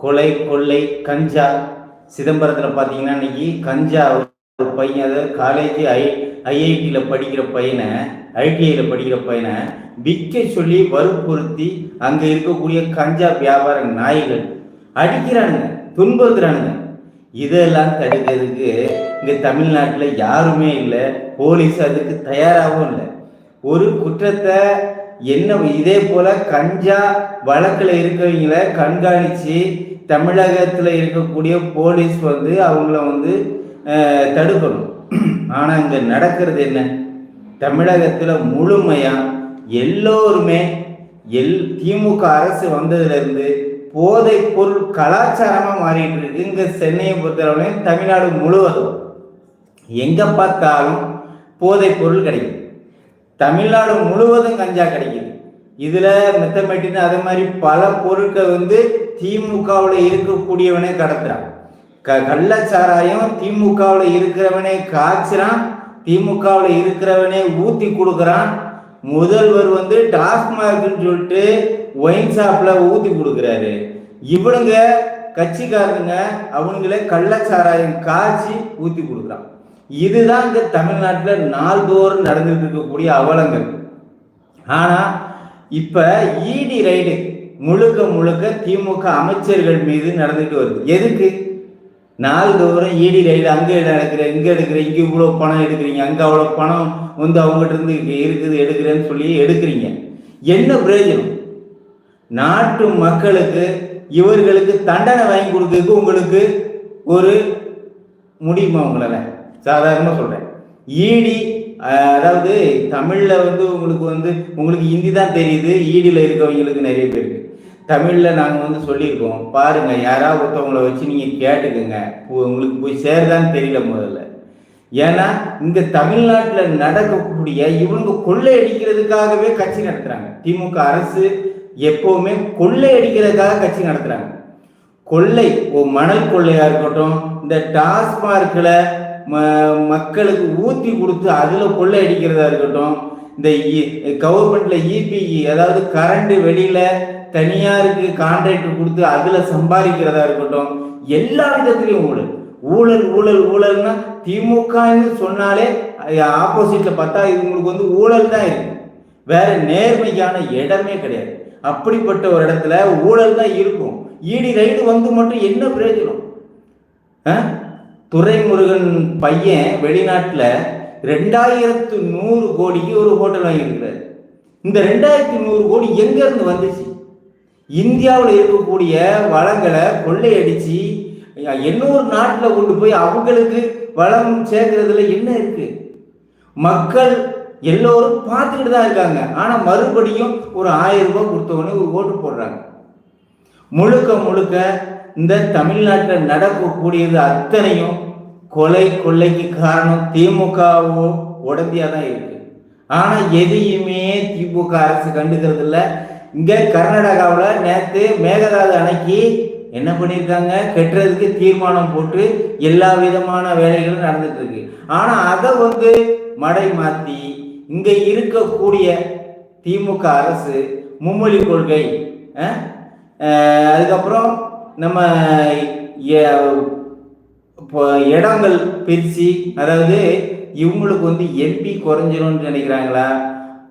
கொலை கொள்ளை கஞ்சா. சிதம்பரத்தில் பார்த்தீங்கன்னா இன்னைக்கு கஞ்சா ஒரு பையன் அதாவது காலேஜ் ஐ ஐஐடியில் படிக்கிற பையனை ஐடிஐயில் படிக்கிற பையனை விற்க சொல்லி வற்புறுத்தி அங்கே இருக்கக்கூடிய கஞ்சா வியாபார நாய்கள் அடிக்கிறானுங்க துன்புறுத்துறானுங்க. இதெல்லாம் தடுக்கிறதுக்கு இங்கே தமிழ்நாட்டில் யாருமே இல்லை போலீஸ் அதுக்கு தயாராகவும் இல்லை. ஒரு குற்றத்தை என்ன இதே போல் கஞ்சா வழக்கில் இருக்கவங்கள கண்காணித்து தமிழகத்தில் இருக்கக்கூடிய போலீஸ் வந்து அவங்கள வந்து தடுக்கணும். ஆனால் இங்கே நடக்கிறது என்ன? தமிழகத்தில் முழுமையாக எல்லோருமே எல் திமுக அரசு வந்ததுலேருந்து போதைப் பொருள் கலாச்சாரமாக மாறிட்டு இருக்கு. இங்கே சென்னையை பொறுத்தளவுலையும் தமிழ்நாடு முழுவதும். எங்கே பார்த்தாலும் போதைப் பொருள் கிடைக்குது. தமிழ்நாடு முழுவதும் கஞ்சா கிடைக்குது. இதில் மெத்தமெட்டின் அதே மாதிரி பல பொருட்கள் வந்து திமுகவில் இருக்கக்கூடியவனே கடத்துறான். க கள்ளச்சாராயம் திமுகவில் இருக்கிறவனே காய்ச்சிறான் திமுகவில் இருக்கிறவனே ஊற்றி கொடுக்குறான். முதல்வர் வந்து டாஸ்மாக்னு சொல்லிட்டு ஒயின் ஷாப்பில் ஊற்றி கொடுக்குறாரு. இவனுங்க கட்சிக்காரனுங்க அவனுங்களே கள்ளச்சாராயம் காய்ச்சி ஊற்றி கொடுக்குறான். இதுதான் இங்க தமிழ்நாட்டில் நாள்தோறும் நடந்துட்டு இருக்கக்கூடிய அவலங்கள். ஆனா இப்ப இடி ரைடு முழுக்க முழுக்க திமுக அமைச்சர்கள் மீது நடந்துட்டு வருது. எதுக்கு? நாள்தோறும் இடி ரைடு அங்கே நடக்கிற இங்கே எடுக்கிற இங்கே இவ்வளோ பணம் எடுக்கிறீங்க அங்கே அவ்வளோ பணம் வந்து அவங்ககிட்ட இருந்து இருக்குது எடுக்கிறேன்னு சொல்லி எடுக்கிறீங்க. என்ன பிரயோஜனம்? நாட்டு மக்களுக்கு இவர்களுக்கு தண்டனை வாங்கி கொடுக்கறதுக்கு உங்களுக்கு ஒரு முடியுமா உங்களால? சாதாரணமாக சொல்கிறேன் ஈடி அதாவது தமிழில் வந்து உங்களுக்கு வந்து உங்களுக்கு ஹிந்தி தான் தெரியுது ஈடியில் இருக்கவங்களுக்கு நிறைய பேருக்கு. தமிழில் நாங்கள் வந்து சொல்லியிருக்கோம் பாருங்க யாராவது ஒருத்தவங்கள வச்சு நீங்கள் கேட்டுக்கோங்க. உங்களுக்கு போய் சேருதான்னு தெரியல முதல்ல. ஏன்னா இங்க தமிழ்நாட்டில் நடக்கக்கூடிய இவங்க கொள்ளை அடிக்கிறதுக்காகவே கட்சி நடத்துறாங்க. திமுக அரசு எப்பவுமே கொள்ளை அடிக்கிறதுக்காக கட்சி நடத்துறாங்க. கொள்ளை ஓ மணல் கொள்ளையா இருக்கட்டும் இந்த டாஸ்மார்க்கில் ம மக்களுக்கு ஊற்றி கொடுத்து அதில் கொள்ளை அடிக்கிறதா இருக்கட்டும் இந்த கவர்மெண்ட்ல இபிஇ அதாவது கரண்ட் வெளியில தனியாருக்கு கான்ட்ராக்ட் கொடுத்து அதில் சம்பாதிக்கிறதா இருக்கட்டும் எல்லா விதத்திலையும் ஊழல். ஊழல் ஊழல் ஊழல்னா திமுகன்னு சொன்னாலே ஆப்போசிட்ல பார்த்தா இது உங்களுக்கு வந்து ஊழல் தான் இருக்கு. வேற நேர்மையான இடமே கிடையாது. அப்படிப்பட்ட ஒரு இடத்துல ஊழல் தான் இருக்கும். ஈடி ரைடு வந்து மட்டும் என்ன பிரயோஜனம்? ஆ? துரைமுருகன் பையன் வெளிநாட்டில் ரெண்டாயிரத்து நூறு கோடிக்கு ஒரு ஹோட்டல் வாங்கியிருக்கிறார். இந்த ரெண்டாயிரத்தி நூறு கோடி எங்கேருந்து வந்துச்சு? இந்தியாவில் இருக்கக்கூடிய வளங்களை கொள்ளையடிச்சு இன்னொரு நாட்டில் கொண்டு போய் அவங்களுக்கு வளம் சேர்க்கறதுல என்ன இருக்கு? மக்கள் எல்லோரும் பார்த்துக்கிட்டு தான் இருக்காங்க. ஆனால் மறுபடியும் ஒரு ஆயிரம் ரூபாய் கொடுத்தவொடனே ஒரு ஓட்டு போடுறாங்க. முழுக்க முழுக்க இந்த தமிழ்நாட்டில் நடக்கக்கூடியது அத்தனையும் கொலை கொள்ளைக்கு காரணம் திமுகவோ உடம்பியாக தான் இருக்கு. ஆனால் எதையுமே திமுக அரசு கண்டுக்கிறது இல்லை இங்கே கர்நாடகாவில் நேற்று மேகதாது அணைக்கு என்ன பண்ணியிருக்காங்க கெட்டுறதுக்கு தீர்மானம் போட்டு எல்லா விதமான வேலைகளும் நடந்துட்டு இருக்கு. ஆனால் அதை வந்து மடை மாற்றி இங்கே இருக்கக்கூடிய திமுக அரசு மும்மொழி கொள்கை அதுக்கப்புறம் நம்ம இப்போ இடங்கள் பிரித்து அதாவது இவங்களுக்கு வந்து எம்பி குறைஞ்சிரும்னு நினைக்கிறாங்களா?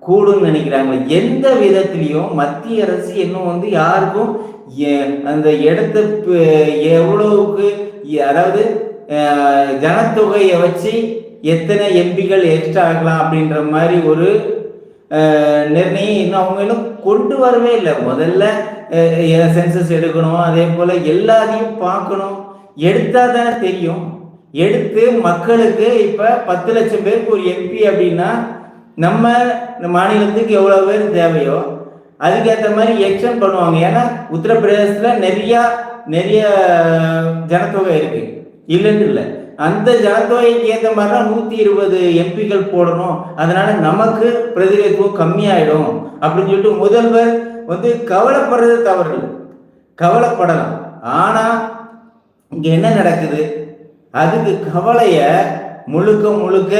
கூடுன்னு நினைக்கிறாங்க எந்த விதத்திலையும் மத்திய அரசு இன்னும் வந்து யாருக்கும் எ- அந்த இடத்த எவ்வளவுக்கு அதாவது ஜனத்தொகையை வச்சு எத்தனை எம்பிகள் எக்ஸ்ட்ரா ஆகலாம் அப்படின்ற மாதிரி ஒரு நிர்ணயம் இன்னும் அவங்க இன்னும் கொண்டு வரவே இல்லை. முதல்ல சென்சஸ் எடுக்கணும் அதே போல் எல்லாத்தையும் பார்க்கணும். எடுத்தா தானே தெரியும். எடுத்து மக்களுக்கு இப்போ பத்து லட்சம் பேருக்கு ஒரு எம்பி அப்படின்னா நம்ம இந்த மாநிலத்துக்கு எவ்வளோ பேர் தேவையோ அதுக்கேற்ற மாதிரி எக்ஸ்டன் பண்ணுவாங்க. ஏன்னா உத்தரப்பிரதேசத்தில் நிறையா நிறைய ஜனத்தொகை இருக்கு. இல்லைன்னு இல்லை. அந்த ஜனத்தொகைக்கு ஏற்ற மாதிரி தான் நூற்றி இருபது எம்பிக்கள் போடணும். அதனால நமக்கு பிரதிநிதித்துவம் கம்மியாயிடும் அப்படின்னு சொல்லிட்டு முதல்வர் வந்து கவலைப்படுறது தவறு. கவலைப்படலாம். ஆனால் இங்கே என்ன நடக்குது? அதுக்கு கவலையை முழுக்க முழுக்க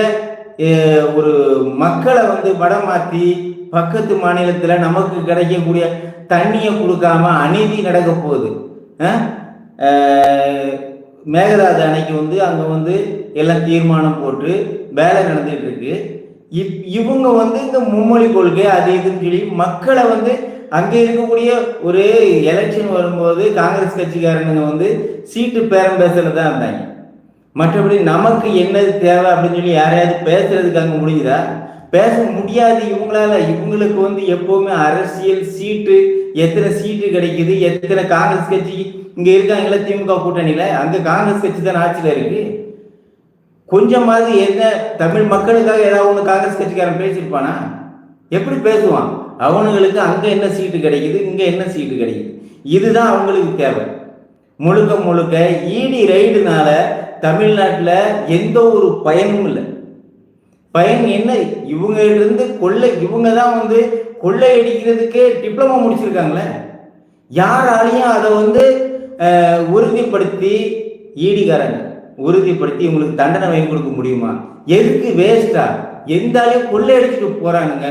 ஒரு மக்களை வந்து வடமாற்றி பக்கத்து மாநிலத்தில் நமக்கு கிடைக்கக்கூடிய தண்ணியை கொடுக்காம அநீதி நடக்க போகுது. அஹ், மேகதாது அணைக்கு வந்து அங்கே வந்து எல்லாம் தீர்மானம் போட்டு வேலை நடந்துட்டு இருக்கு. இப் இவங்க வந்து இந்த மும்மொழி கொள்கை அது இதுன்னு சொல்லி மக்களை வந்து அங்கே இருக்கக்கூடிய ஒரு எலெக்ஷன் வரும்போது காங்கிரஸ் கட்சிக்காரங்க வந்து சீட்டு பேரம் பேசுறதா தான் இருந்தாங்க. மற்றபடி நமக்கு என்னது தேவை அப்படின்னு சொல்லி யாரையாவது பேசுறதுக்கு அங்கே முடியுதா? பேச முடியாது. இவங்களால இவங்களுக்கு வந்து எப்பவுமே அரசியல் சீட்டு எத்தனை சீட்டு கிடைக்குது எத்தனை காங்கிரஸ் கட்சி இங்க இருக்காங்களா திமுக கூட்டணியில? அங்க காங்கிரஸ் கட்சி தான் ஆட்சியில இருக்கு. கொஞ்சமாவது என்ன தமிழ் மக்களுக்காக ஏதாவது ஒன்று காங்கிரஸ் கட்சிக்காரன் பேசியிருப்பானா? எப்படி பேசுவான்? அவனுங்களுக்கு அங்க என்ன சீட்டு கிடைக்குது இங்க என்ன சீட்டு கிடைக்குது? இதுதான் அவங்களுக்கு தேவை. முழுக்க முழுக்க ஈடி ரைடுனால தமிழ்நாட்டில் எந்த ஒரு பயனும் இல்லை. பயன் என்ன? இவங்க இருந்து கொள்ளை இவங்க தான் வந்து கொள்ளை அடிக்கிறதுக்கே டிப்ளமோ முடிச்சிருக்காங்களே. யாராலையும் அதை வந்து உறுதிப்படுத்தி ஈடிகாரங்க உறுதிப்படுத்தி இவங்களுக்கு தண்டனை வாங்கி கொடுக்க முடியுமா? எதுக்கு வேஸ்டா எந்தாலையும் கொள்ளை அடிச்சுட்டு போறானுங்க.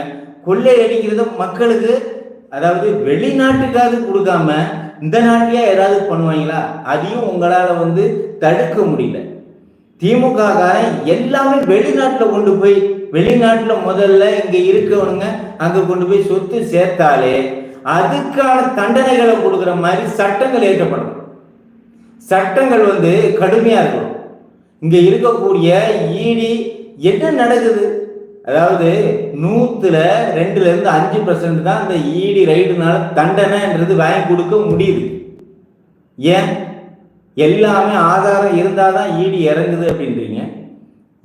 கொள்ளை அடிக்கிறத மக்களுக்கு அதாவது வெளிநாட்டுக்காக கொடுக்காம இந்த நாட்டிலேயே ஏதாவது பண்ணுவாங்களா? அதையும் உங்களால வந்து தடுக்க முடியல. திமுக காரன் எல்லாமே வெளிநாட்டில் கொண்டு போய் வெளிநாட்டில் முதல்ல இங்க இருக்கவனுங்க அங்க கொண்டு போய் சொத்து சேர்த்தாலே அதுக்கான தண்டனைகளை கொடுக்குற மாதிரி சட்டங்கள் ஏற்றப்படும். சட்டங்கள் வந்து கடுமையா இருக்கணும். இங்க இருக்கக்கூடிய ஈடி என்ன நடக்குது? அதாவது நூத்துல ரெண்டுல இருந்து அஞ்சு பர்சன்ட் தான் இந்த ஈடி ரைடுனால தண்டனைன்றது வாங்கி கொடுக்க முடியுது. ஏன்? எல்லாமே ஆதாரம் இருந்தால் தான் ஈடி இறங்குது அப்படின்றீங்க.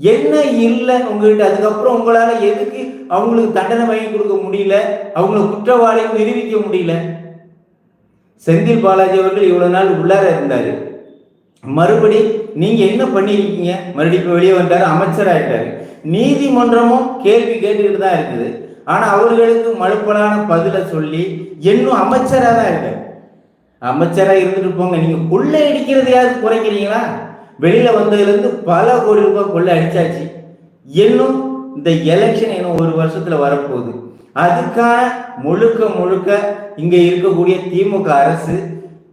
என்ன இல்லை உங்ககிட்ட? அதுக்கப்புறம் உங்களால எதுக்கு அவங்களுக்கு தண்டனை வாங்கி கொடுக்க முடியல? அவங்கள குற்றவாளி நிரூபிக்க முடியல. செந்தில் பாலாஜி அவர்கள் இவ்வளவு நாள் உள்ளார இருந்தார். மறுபடி நீங்க என்ன பண்ணிருக்கீங்க மறுபடியும் வெளியே வந்தாரு அமைச்சராயிட்டாரு. நீதிமன்றமும் கேள்வி கேட்டுக்கிட்டு தான் இருக்குது. ஆனா அவர்களுக்கு மழுப்பலான பதிலை சொல்லி இன்னும் அமைச்சரா தான் இருக்காரு. அமைச்சரா இருந்துட்டு போங்க. நீங்க கொள்ளை அடிக்கிறதையாவது குறைக்கிறீங்களா? வெளியில வந்ததுலேருந்து பல கோடி ரூபாய் கொள்ளை அடிச்சாச்சு. இன்னும் இந்த எலெக்ஷன் இன்னும் ஒரு வருஷத்துல வரப்போகுது. அதுக்கான முழுக்க முழுக்க இங்க இருக்கக்கூடிய திமுக அரசு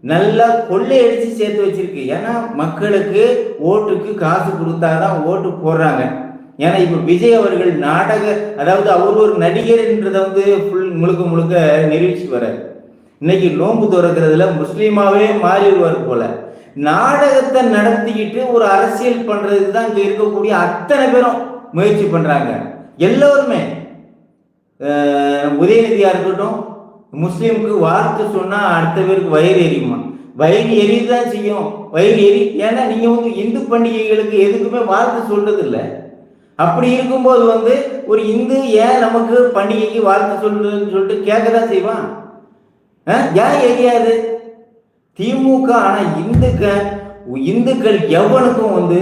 நல்லா கொள்ளை அடிச்சு சேர்த்து வச்சிருக்கு. ஏன்னா மக்களுக்கு ஓட்டுக்கு காசு கொடுத்தாதான் ஓட்டு போடுறாங்க. ஏன்னா இப்போ விஜய் அவர்கள் நாடக அதாவது அவர் ஒரு நடிகர்ன்றதை வந்து ஃபுல் முழுக்க முழுக்க நிரூபிச்சு வர்றார். இன்னைக்கு நோன்பு துறக்கிறதுல முஸ்லீமாவே மாறிடுவார் போல. நாடகத்தை நடத்திக்கிட்டு ஒரு அரசியல் பண்றதுக்கு தான் இங்க இருக்கக்கூடிய அத்தனை பேரும் முயற்சி பண்றாங்க. எல்லோருமே. உதயநிதியா இருக்கட்டும் முஸ்லீமுக்கு வார்த்தை சொன்னா அடுத்த பேருக்கு வயிறு எரியுமா? வயிறு எரியதான் செய்யும். வயிறு எரி ஏன்னா நீங்க வந்து இந்து பண்டிகைகளுக்கு எதுக்குமே வார்த்தை சொல்றது இல்லை அப்படி இருக்கும்போது வந்து ஒரு இந்து ஏன் நமக்கு பண்டிகைக்கு வாழ்த்து சொல்லுன்னு சொல்லிட்டு கேட்க தான் செய்வான் அஹ், ஏன் எரியாது திமுக ஆனா இந்துக்கள் இந்துக்கள் எவனுக்கும் வந்து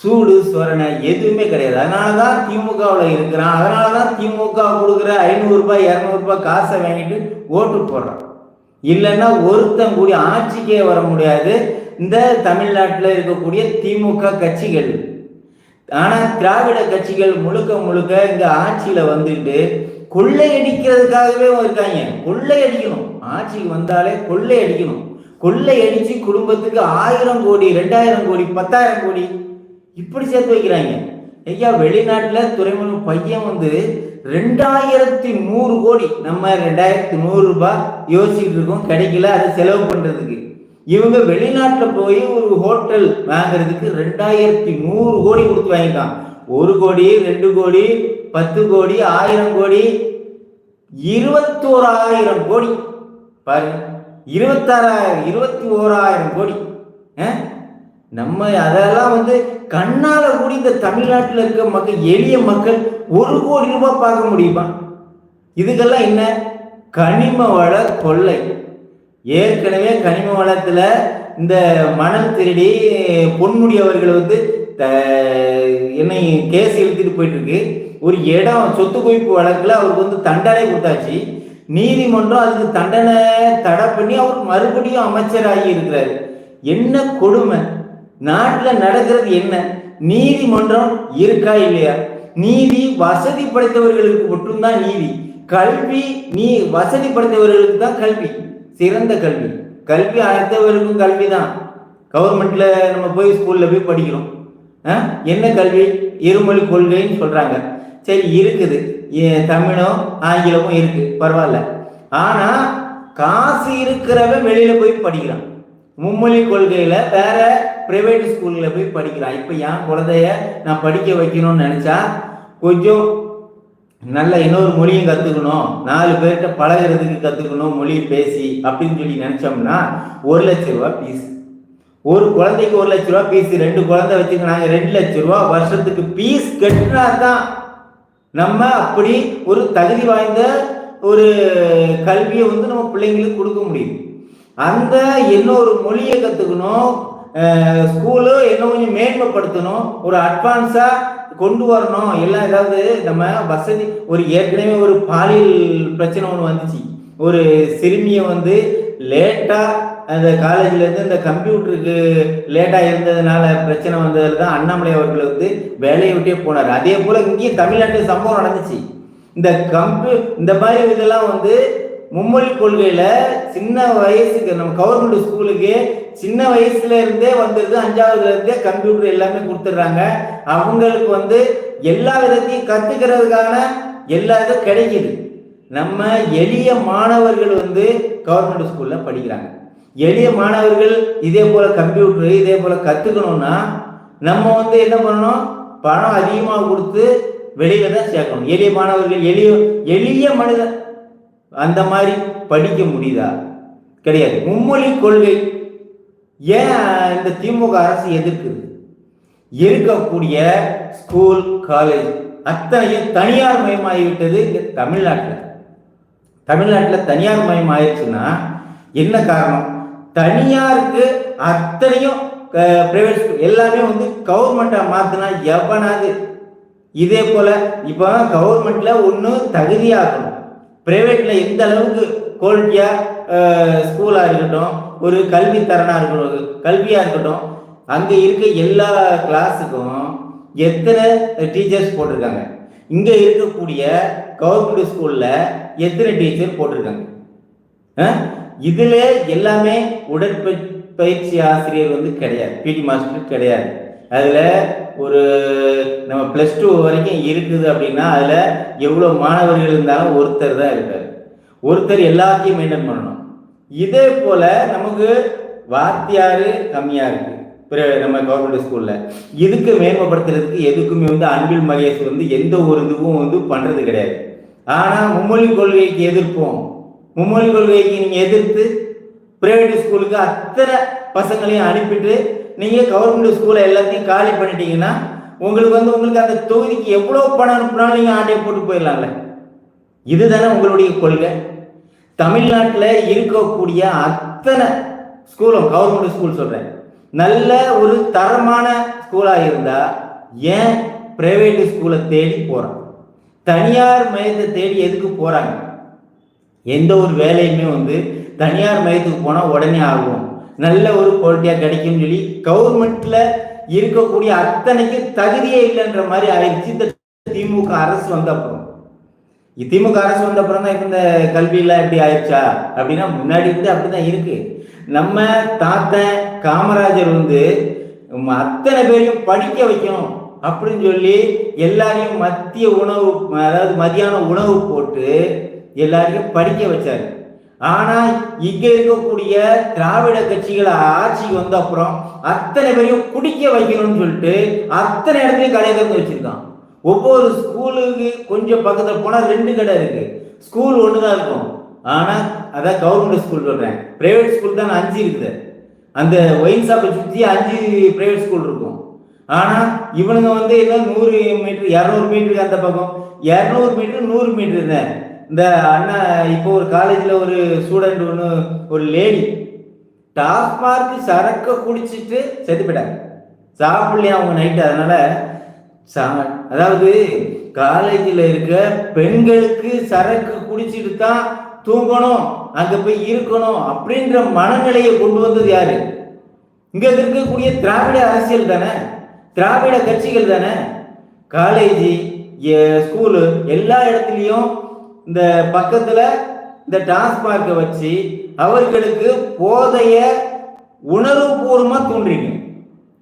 சூடு சொரணை எதுவுமே கிடையாது. அதனால தான் திமுகவில் இருக்கிறான். அதனால தான் திமுக கொடுக்குற ஐநூறுரூபா இரநூறுபா காசை வாங்கிட்டு ஓட்டு போடுறான். இல்லைன்னா ஒருத்தன் கூடிய ஆட்சிக்கே வர முடியாது. இந்த தமிழ்நாட்டில் இருக்கக்கூடிய திமுக கட்சிகள். ஆனால் திராவிட கட்சிகள் முழுக்க முழுக்க இந்த ஆட்சியில் வந்துட்டு கொள்ளையடிக்கிறதுக்காகவே இருக்காங்க கொள்ளையடிக்கணும் ஆட்சிக்கு வந்தாலே கொள்ளையடிக்கணும் கொள்ளையடிச்சு குடும்பத்துக்கு ஆயிரம் கோடி ரெண்டாயிரம் கோடி பத்தாயிரம் கோடி இப்படி சேர்த்து வைக்கிறாங்க. ஐயா வெளிநாட்டில் துறைமுக பையன் வந்து ரெண்டாயிரத்தி நூறு கோடி. நம்ம ரெண்டாயிரத்தி நூறு ரூபாய் யோசிச்சுட்டு இருக்கோம். கிடைக்கல அதை செலவு பண்ணுறதுக்கு இவங்க வெளிநாட்டில் போய் ஒரு ஹோட்டல் வாங்குறதுக்கு ரெண்டாயிரத்தி நூறு கோடி கொடுத்து வாங்கிட்டான் ஒரு கோடி ரெண்டு கோடி பத்து கோடி ஆயிரம் கோடி இருபத்தோராயிரம் கோடி. பாருங்க. இருபத்தாறாயிரம் இருபத்தி ஓராயிரம் கோடி நம்ம அதெல்லாம் வந்து கண்ணால கூட இந்த தமிழ்நாட்டில் இருக்க மக்கள் எளிய மக்கள் ஒரு கோடி ரூபாய் பார்க்க முடியுமா? இதுக்கெல்லாம் என்ன? கனிம வள கொள்ளை. ஏற்கனவே கனிம வளத்துல இந்த மணல் திருடி பொன்முடியவர்கள் வந்து த- என்னை கேஸ் இழுத்துட்டு போயிட்டு இருக்கு ஒரு இடம் சொத்து குவிப்பு வழக்குல அவருக்கு வந்து தண்டனை கொடுத்தாச்சு. நீதிமன்றம் அதுக்கு தண்டனை தடை பண்ணி அவர் மறுபடியும் அமைச்சராகி இருக்கிறார். என்ன கொடுமை? நாட்டில் நடக்கிறது என்ன? நீதிமன்றம் இருக்கா இல்லையா? நீதி வசதி படைத்தவர்களுக்கு மட்டும்தான் நீதி. கல்வி நீ வசதி படைத்தவர்களுக்கு தான் கல்வி. சிறந்த கல்வி. கல்வி அடுத்தவருக்கும் கல்வி தான் கவர்மெண்ட்ல நம்ம போய் ஸ்கூல்ல போய் படிக்கிறோம். ஆ? என்ன கல்வி? இருமொழி கொள்கைன்னு சொல்றாங்க. சரி இருக்குது. ஏ- தமிழும் ஆங்கிலமும் இருக்கு. பரவாயில்ல. ஆனா காசு இருக்கிறவன் வெளியில போய் படிக்கிறான். மும்மொழி கொள்கையில வேற பிரைவேட் ஸ்கூல்ல போய் படிக்கிறான். இப்ப என் குழந்தைய நான் படிக்க வைக்கணும்னு நினைச்சா கொஞ்சம் நல்ல இன்னொரு மொழியும் கத்துக்கணும். நாலு பேர்கிட்ட பழகுறதுக்கு கத்துக்கணும் மொழி பேசி அப்படின்னு சொல்லி நினைச்சோம்னா ஒரு லட்ச ரூபா ஃபீஸ் ஒரு குழந்தைக்கு ஒரு லட்ச ரூபா ஃபீஸ் ரெண்டு குழந்தை வச்சுக்கினாங்க ரெண்டு லட்ச ரூபா வருஷத்துக்கு ஃபீஸ் கட்டினா தான் நம்ம அப்படி ஒரு தகுதி வாய்ந்த ஒரு கல்வியை வந்து நம்ம பிள்ளைங்களுக்கு கொடுக்க முடியும். அந்த இன்னொரு மொழியை கற்றுக்கணும் ஸ்கூலு இன்னும் கொஞ்சம் மேன்மைப்படுத்தணும். ஒரு அட்வான்ஸாக கொண்டு வரணும். எல்லாம் ஏதாவது நம்ம வசதி ஒரு ஏற்கனவே ஒரு பாலியல் பிரச்சனை ஒன்று வந்துச்சு. ஒரு சிறுமியை வந்து லேட்டாக அந்த காலேஜ்லேருந்து இந்த கம்ப்யூட்டருக்கு லேட்டாக இருந்ததுனால பிரச்சனை வந்ததில் தான் அண்ணாமலை அவர்கள் வந்து வேலையை விட்டே போனார். அதே போல் இங்கேயும் தமிழ்நாட்டில் சம்பவம் நடந்துச்சு. இந்த கம்ப்யூ இந்த மாதிரி இதெல்லாம் வந்து மும்மொழி கொள்கையில சின்ன வயசுக்கு நம்ம கவர்மெண்ட் ஸ்கூலுக்கு சின்ன வயசுல இருந்தே வந்துருது அஞ்சாவதுல இருந்தே கம்ப்யூட்டர் எல்லாமே கொடுத்துட்றாங்க. அவங்களுக்கு வந்து எல்லா விதத்தையும் கத்துக்கிறதுக்கான எல்லா இதுவும் கிடைக்குது. நம்ம எளிய மாணவர்கள் வந்து கவர்மெண்ட் ஸ்கூல்ல படிக்கிறாங்க. எளிய மாணவர்கள் இதே போல கம்ப்யூட்டர் இதே போல கத்துக்கணும்னா நம்ம வந்து என்ன பண்ணணும்? பணம் அதிகமாக கொடுத்து வெளியில தான் சேர்க்கணும். எளிய மாணவர்கள் எளிய எளிய மனிதன் அந்த மாதிரி படிக்க முடியுதா? கிடையாது. மும்மொழி கொள்கை ஏன் இந்த திமுக அரசு எதிர்க்குது? இருக்கக்கூடிய ஸ்கூல் காலேஜ் அத்தனையும் தனியார் மயமாகிவிட்டது இங்க தமிழ்நாட்டில். தமிழ்நாட்டில் தனியார் மயம் ஆயிடுச்சுன்னா என்ன காரணம்? தனியாருக்கு அத்தனையும் பிரைவேட் ஸ்கூல் எல்லாமே வந்து கவர்மெண்ட்டாக மாற்றினா எவனாது? இதே போல் இப்போ கவர்மெண்ட்டில் ஒன்று தகுதியாகணும் பிரைவேட்ல எந்த அளவுக்கு குவாலிட்டியா ஸ்கூலா இருக்கட்டும் ஒரு கல்வி தரனா இருக்கட்டும் கல்வியா இருக்கட்டும் அங்க இருக்க எல்லா கிளாஸுக்கும் எத்தனை டீச்சர்ஸ் போட்டிருக்காங்க? இங்க இருக்கக்கூடிய கவர்மெண்ட் ஸ்கூல்ல எத்தனை டீச்சர் போட்டிருக்காங்க? இதில் இதுல எல்லாமே உடற்பயிற்சி ஆசிரியர் வந்து கிடையாது. பிடி மாஸ்டர் கிடையாது. அதில் ஒரு நம்ம ப்ளஸ் டூ வரைக்கும் இருக்குது அப்படின்னா அதில் எவ்வளோ மாணவர்கள் இருந்தாலும் ஒருத்தர் தான் இருக்கார். ஒருத்தர் எல்லாத்தையும் மெயின்டைன் பண்ணணும். இதே போல் நமக்கு வாத்தியார் கம்மியாக இருக்குது நம்ம கவர்மெண்ட் ஸ்கூல்ல இதுக்கு மேம்படுத்துறதுக்கு எதுக்குமே வந்து அன்பில் மகேஷ் வந்து எந்த ஒரு இதுவும் வந்து பண்றது கிடையாது. ஆனா மும்மொழி கொள்கைக்கு எதிர்ப்போம். மும்மொழி கொள்கைக்கு நீங்க எதிர்த்து பிரைவேட் ஸ்கூலுக்கு அத்தனை பசங்களையும் அனுப்பிட்டு நீங்கள் கவர்மெண்ட் ஸ்கூலை எல்லாத்தையும் காலி பண்ணிட்டீங்கன்னா உங்களுக்கு வந்து உங்களுக்கு அந்த தொகுதிக்கு எவ்வளோ பணம் அனுப்புனாலும் நீங்கள் ஆண்டையை போட்டு போயிடலாம்ல. இதுதானே உங்களுடைய கொள்கை. தமிழ்நாட்டில் இருக்கக்கூடிய அத்தனை ஸ்கூலும் கவர்மெண்ட் ஸ்கூல் சொல்கிறேன் நல்ல ஒரு தரமான ஸ்கூலாக இருந்தால் ஏன் பிரைவேட் ஸ்கூலை தேடி போகிறான் தனியார் மையத்தை தேடி எதுக்கு போகிறாங்க எந்த ஒரு வேலையுமே வந்து தனியார் மையத்துக்கு போனால் உடனே ஆகும். நல்ல ஒரு குவாலிட்டியாக கிடைக்கும்னு சொல்லி கவர்மெண்ட்ல இருக்கக்கூடிய அத்தனைக்கு தகுதியே இல்லைன்ற மாதிரி ஆயிடுச்சு இந்த திமுக அரசு வந்த அப்புறம். திமுக அரசு வந்த அப்புறம் தான் இந்த கல்வியெல்லாம் எப்படி ஆயிடுச்சா? அப்படின்னா முன்னாடி இருந்து அப்படிதான் இருக்கு. நம்ம தாத்தன் காமராஜர் வந்து அத்தனை பேரையும் படிக்க வைக்கணும் அப்படின்னு சொல்லி எல்லாரையும் மத்திய உணவு அதாவது மதியான உணவு போட்டு எல்லாரையும் படிக்க வச்சாரு. ஆனா இங்க இருக்கக்கூடிய திராவிட கட்சிகள் ஆட்சிக்கு வந்த அப்புறம் அத்தனை பேரையும் குடிக்க வைக்கணும்னு சொல்லிட்டு அத்தனை இடத்துலயும் கடை திறந்து வச்சிருக்கான். ஒவ்வொரு ஸ்கூலுக்கு கொஞ்சம் பக்கத்துல போனா ரெண்டு கடை இருக்கு. ஸ்கூல் ஒண்ணுதான் இருக்கும். ஆனா அதான் கவர்மெண்ட் ஸ்கூல் சொல்றேன். பிரைவேட் ஸ்கூல் தான் அஞ்சு இருக்குது. அந்த ஒயின் ஷாப்பை சுற்றி அஞ்சு பிரைவேட் ஸ்கூல் இருக்கும். ஆனா இவனுங்க வந்து என்ன நூறு மீட்டர் இரநூறு மீட்டருக்கு அந்த பக்கம். இரநூறு மீட்டர் நூறு மீட்டர் இருந்தேன் இந்த அண்ணா இப்போ ஒரு காலேஜில் ஒரு ஸ்டூடெண்ட் ஒன்று ஒரு லேடி டாஸ்மார்க் சரக்க குடிச்சிட்டு செத்து போயிட்டாங்க. சாப்பிடலையா அவங்க நைட்டு அதனால? சா- அதாவது காலேஜில் இருக்க பெண்களுக்கு சரக்கு குடிச்சிட்டு தான் தூங்கணும் அங்கே போய் இருக்கணும் அப்படின்ற மனநிலையை கொண்டு வந்தது யாரு? இங்க இருக்கக்கூடிய திராவிட அரசியல் தானே? திராவிட கட்சிகள் தானே? காலேஜ் ஸ்கூலு எல்லா இடத்துலையும் இந்த பக்கத்துல இந்த டாஸ்மார்க்கை வச்சு அவர்களுக்கு போதைய உணர்வுபூர்வமா தூண்டுறீங்க.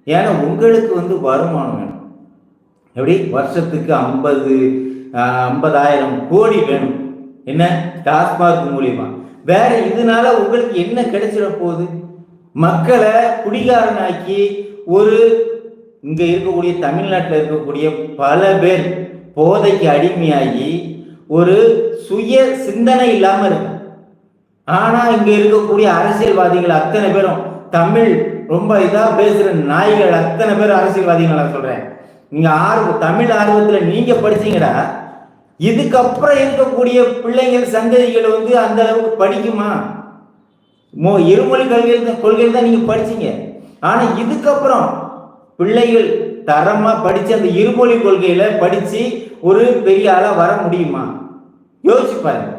ஏன்னா உங்களுக்கு வந்து வருமானம் வேணும். எப்படி? வருஷத்துக்கு ஐம்பது ஐம்பதாயிரம் கோடி வேணும். என்ன? டாஸ்மாக் மூலியமா. வேற இதனால உங்களுக்கு என்ன கிடைச்சிட போகுது? மக்களை குடிகாரனாக்கி ஒரு இங்க இருக்கக்கூடிய தமிழ்நாட்டில் இருக்கக்கூடிய பல பேர் போதைக்கு அடிமையாகி ஒரு சுய சிந்தனை இல்லாம இருக்கு ஆனா இங்க இருக்கக்கூடிய அரசியல்வாதிகள் அத்தனை பேரும் தமிழ் ரொம்ப இதா பேசுற நாய்கள் அத்தனை பேர் அரசியல்வாதிகள் சொல்றேன். நீங்க ஆர்வம் தமிழ் ஆர்வத்துல நீங்க படிச்சீங்கடா இதுக்கப்புறம் இருக்கக்கூடிய பிள்ளைங்கள் சந்ததிகள் வந்து அந்த அளவுக்கு படிக்குமா? மோ இருமொழி கல்வியில் கொள்கையில் தான் நீங்க படிச்சீங்க. ஆனா இதுக்கப்புறம் பிள்ளைகள் தரமா படிச்சு அந்த இருமொழி கொள்கையில படிச்சு ஒரு பெரிய ஆளா வர முடியுமா? யோசிப்பாரு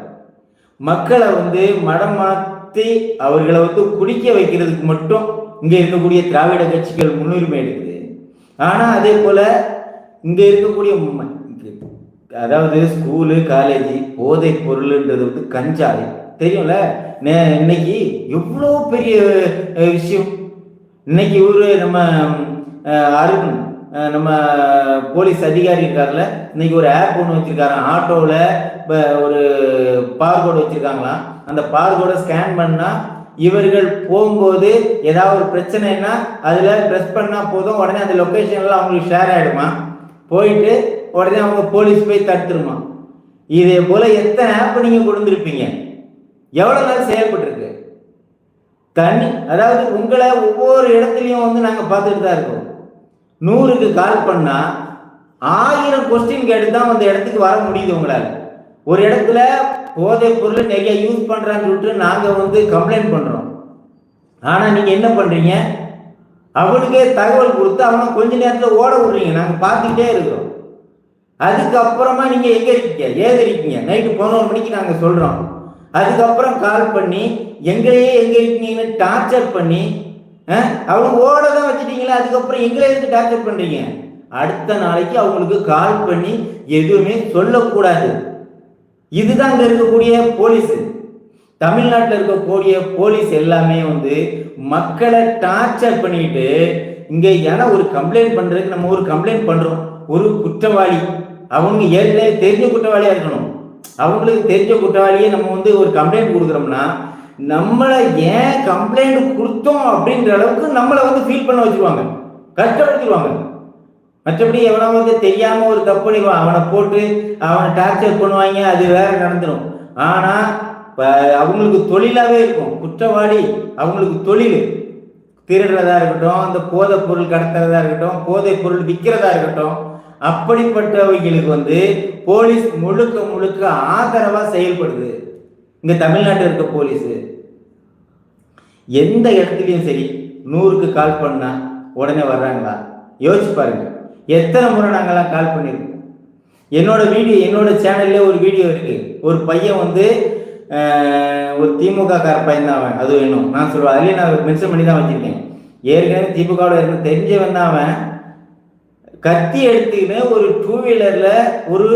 மக்களை வந்து மடம் மாற்றி அவர்களை வந்து குடிக்க வைக்கிறதுக்கு மட்டும் இங்க இருக்கக்கூடிய திராவிட கட்சிகள் முன்னுரிமை எடுக்குது. ஆனா அதே போல இங்க இருக்கக்கூடிய அதாவது ஸ்கூலு காலேஜ் போதை பொருள்ன்றது வந்து கஞ்சாலை. தெரியும்ல? நே- இன்னைக்கு எவ்வளோ பெரிய விஷயம். இன்னைக்கு ஒரு நம்ம அருண் நம்ம போலீஸ் அதிகாரி இருக்கார்ல இன்னைக்கு ஒரு ஆப் ஒன்று வச்சிருக்காரு ஆட்டோவில் இப்போ ஒரு பார்கோடு வச்சிருக்காங்களாம். அந்த பார்கோடை ஸ்கேன் பண்ணால் இவர்கள் போகும்போது ஏதாவது ஒரு பிரச்சனைன்னா அதில் ப்ரெஸ் பண்ணால் போதும். உடனே அந்த லொக்கேஷன்லாம் அவங்களுக்கு ஷேர் ஆகிடுமா போயிட்டு உடனே அவங்க போலீஸ் போய் தடுத்துருமா இதே போல் எத்தனை ஆப் நீங்கள் கொடுத்துருப்பீங்க? எவ்வளோ நாள் செயல்பட்டுருக்கு? தனி அதாவது உங்களை ஒவ்வொரு இடத்துலையும் வந்து நாங்கள் பார்த்துட்டு தான் இருக்கோம். நூறுக்கு கால் பண்ணா ஆயிரம் கொஸ்டின் கேட்டு தான் அந்த இடத்துக்கு வர முடியுது உங்களால். ஒரு இடத்துல போதை பொருள் நிறைய யூஸ் பண்றான்னு சொல்லிட்டு நாங்க வந்து கம்ப்ளைண்ட் பண்றோம். ஆனா நீங்க என்ன பண்றீங்க? அவனுக்கே தகவல் கொடுத்து அவனை கொஞ்ச நேரத்தில் ஓட விடுறீங்க. நாங்கள் பார்த்துக்கிட்டே இருக்கிறோம். அதுக்கப்புறமா நீங்க எங்க இருக்கீங்க? ஏது இருக்கீங்க? நைட்டு பதினோரு மணிக்கு நாங்க சொல்றோம். அதுக்கப்புறம் கால் பண்ணி எங்கேயே எங்க இருக்கீங்கன்னு டார்ச்சர் பண்ணி அவங்க ஓட தான் வச்சுட்டீங்களா அதுக்கப்புறம் எங்களை எதுக்கு டார்ச்சர் பண்றீங்க? அடுத்த நாளைக்கு அவங்களுக்கு கால் பண்ணி எதுவுமே சொல்லக்கூடாது. இதுதான் அங்க இருக்கக்கூடிய போலீஸ் தமிழ்நாட்டில் இருக்கக்கூடிய போலீஸ் எல்லாமே வந்து மக்களை டார்ச்சர் பண்ணிட்டு இங்க ஏன்னா ஒரு கம்ப்ளைண்ட் பண்றதுக்கு நம்ம ஒரு கம்ப்ளைண்ட் பண்றோம். ஒரு குற்றவாளி. அவங்க ஏற்கனவே தெரிஞ்ச குற்றவாளியா இருக்கணும். அவங்களுக்கு தெரிஞ்ச குற்றவாளியே நம்ம வந்து ஒரு கம்ப்ளைண்ட் கொடுக்குறோம்னா நம்மளை ஏன் கம்ப்ளைண்ட் கொடுத்தோம் அப்படின்ற அளவுக்கு நம்மளை வந்து ஃபீல் பண்ண வச்சிருவாங்க. கஷ்டப்படுத்திடுவாங்க மற்றபடி எவனோ வந்து தெரியாம ஒரு தப்பு பண்ணிடுவான் அவனை போட்டு அவனை டார்ச்சர் பண்ணுவாங்க அது வேற நடந்துடும் ஆனா அவங்களுக்கு தொழிலாகவே இருக்கும். குற்றவாளி அவங்களுக்கு தொழில். திருடுறதா இருக்கட்டும் அந்த போதைப் பொருள் கடத்துறதா இருக்கட்டும் போதைப் பொருள் விற்கிறதா இருக்கட்டும் அப்படிப்பட்டவைகளுக்கு வந்து போலீஸ் முழுக்க முழுக்க ஆதரவா செயல்படுது. இங்கே தமிழ்நாட்டில் இருக்க போலீஸ் எந்த இடத்துலையும் சரி நூறுக்கு கால் பண்ணா உடனே வர்றாங்களா? யோசிச்சு பாருங்க. எத்தனை முறை நாங்கள்லாம் கால் பண்ணியிருக்கோம்? என்னோட வீடியோ என்னோட சேனல்ல ஒரு வீடியோ இருக்கு. ஒரு பையன் வந்து ஒரு திமுக கார பையன் தான் அவன். அது வேணும் நான் சொல்லுவேன் அதுலேயே நான் மென்ஷன் பண்ணி தான் வச்சிருக்கேன். ஏற்கனவே திமுகவோட இருந்து தெரிஞ்சவன் தான் அவன். கத்தி எடுத்துக்கின்னு ஒரு டூ வீலரில் ஒரு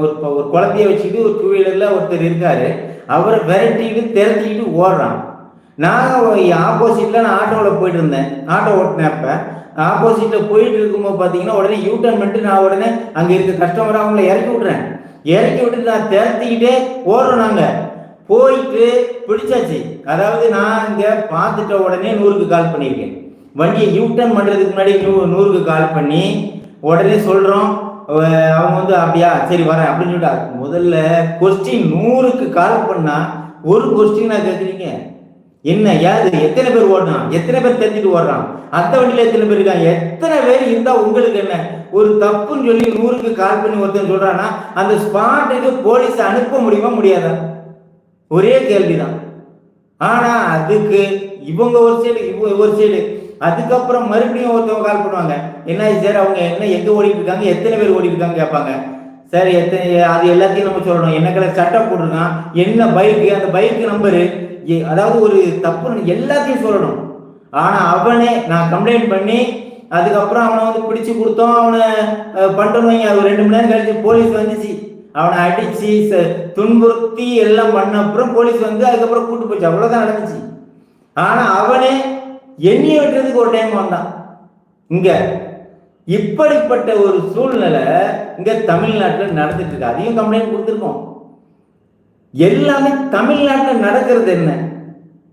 ஒரு குழந்தைய வச்சுக்கிட்டு ஒரு டூ வீலரில் ஒருத்தர் இருக்காரு. அவரை விரட்டிக்கிட்டு திரட்டிக்கிட்டு ஓடுறான். நான் ஆப்போசிட்டில் நான் ஆட்டோவில் போயிட்டு இருந்தேன் ஆட்டோ ஓட்டினப்போ ஆப்போசிட்டில் போயிட்டு இருக்கும்போது பார்த்தீங்கன்னா உடனே யூ டர்ன் பண்ணிட்டு நான் உடனே அங்கே இருக்க கஸ்டமரை அவங்கள இறக்கி விட்றேன் இறக்கி விட்டு நான் திரட்டிக்கிட்டே ஓடுறோம் நாங்கள் போயிட்டு பிடிச்சாச்சு. அதாவது நான் இங்கே பார்த்துட்ட உடனே நூறுக்கு கால் பண்ணியிருக்கேன். வண்டியை யூ டர்ன் பண்ணுறதுக்கு முன்னாடி நூ நூறுக்கு கால் பண்ணி உடனே சொல்கிறோம் அவங்க வந்து அப்படியா சரி வரேன் அப்படின்னு சொல்லிட்டு. முதல்ல கொஸ்டின் நூறுக்கு கால் பண்ணா ஒரு கொஸ்டின் நான் கேட்குறீங்க என்ன ஏது எத்தனை பேர் ஓடுறான்? எத்தனை பேர் தெரிஞ்சுட்டு ஓடுறான்? அந்த வண்டியில எத்தனை பேர் இருக்காங்க? எத்தனை பேர் இருந்தா உங்களுக்கு என்ன? ஒரு தப்புன்னு சொல்லி நூறுக்கு கால் பண்ணி ஒருத்தன் சொல்றான்னா அந்த ஸ்பாட்டுக்கு போலீஸ் அனுப்ப முடியுமா முடியாதா? ஒரே கேள்விதான். ஆனா அதுக்கு இவங்க ஒரு சைடு இவங்க ஒரு சைடு அதுக்கப்புறம் மறுபடியும் ஒருத்தவங்க கால் பண்ணுவாங்க. என்ன சார் அவங்க என்ன எங்க ஓடிட்டு இருக்காங்க எத்தனை பேர் ஓடிட்டு இருக்காங்க கேட்பாங்க. சார் எத்தனை அது எல்லாத்தையும் நம்ம சொல்லணும். என்ன கலர் சட்டை போட்டிருக்கான்? என்ன பைக்கு அந்த பைக்கு நம்பரு அதாவது ஒரு தப்பு எல்லாத்தையும் சொல்லணும். ஆனா அவனே நான் கம்ப்ளைண்ட் பண்ணி அதுக்கப்புறம் அவனை வந்து பிடிச்சு கொடுத்தோம். அவனை அஹ், அது ஒரு ரெண்டு மணி நேரம் கழிச்சு போலீஸ் வந்துச்சு. அவனை அடிச்சு ச- துன்புறுத்தி எல்லாம் பண்ண அப்புறம் போலீஸ் வந்து அதுக்கப்புறம் கூட்டு போச்சு. அவ்வளவுதான் நடந்துச்சு. ஆனா அவனே எண்ணிய வெட்டுறதுக்கு ஒரு டைம் வந்தான். இங்க இப்படிப்பட்ட ஒரு சூழ்நிலை இங்க தமிழ்நாட்டில் நடந்துட்டு இருக்கு. அதையும் கம்ப்ளைண்ட் கொடுத்துருக்கோம். எல்லாமே தமிழ்நாட்டில் நடக்கிறது என்ன?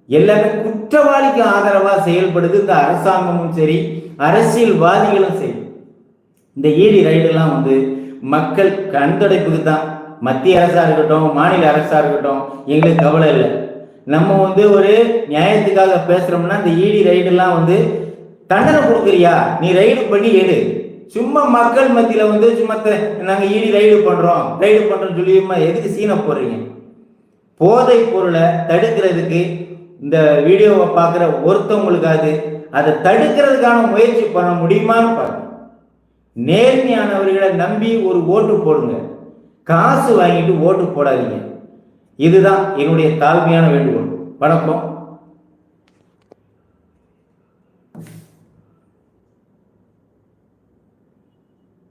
எல்லாமே குற்றவாளிக்கு ஆதரவா செயல்படுது. இந்த அரசாங்கமும் சரி அரசியல்வாதிகளும் சரி. இந்த ஈடி ரைடெல்லாம் வந்து மக்கள் கண்துடைப்புக்கு தான். மத்திய அரசா இருக்கட்டும் மாநில அரசா இருக்கட்டும் எங்களுக்கு கவலை இல்லை. நம்ம வந்து ஒரு நியாயத்துக்காக பேசுறோம்னா இந்த ஈடி ரைடெல்லாம் வந்து தண்டனை கொடுக்குறியா நீ ரைடு பண்ணி எடு. சும்மா மக்கள் மத்தியில வந்து சும்மா நாங்க ஈடி ரைடு பண்றோம் ரைடு பண்றோம் சொல்லி எதுக்கு சீனை போடுறீங்க? போதை பொருளை தடுக்கிறதுக்கு இந்த வீடியோவை பார்க்குற ஒருத்தவங்களுக்காவது அதை தடுக்கிறதுக்கான முயற்சி பண்ண முடியுமான்னு பாருங்க நேர்மையானவர்களை நம்பி ஒரு ஓட்டு போடுங்க. காசு வாங்கிட்டு ஓட்டு போடாதீங்க. இதுதான் என்னுடைய தாழ்மையான வேண்டுகோள். வணக்கம்.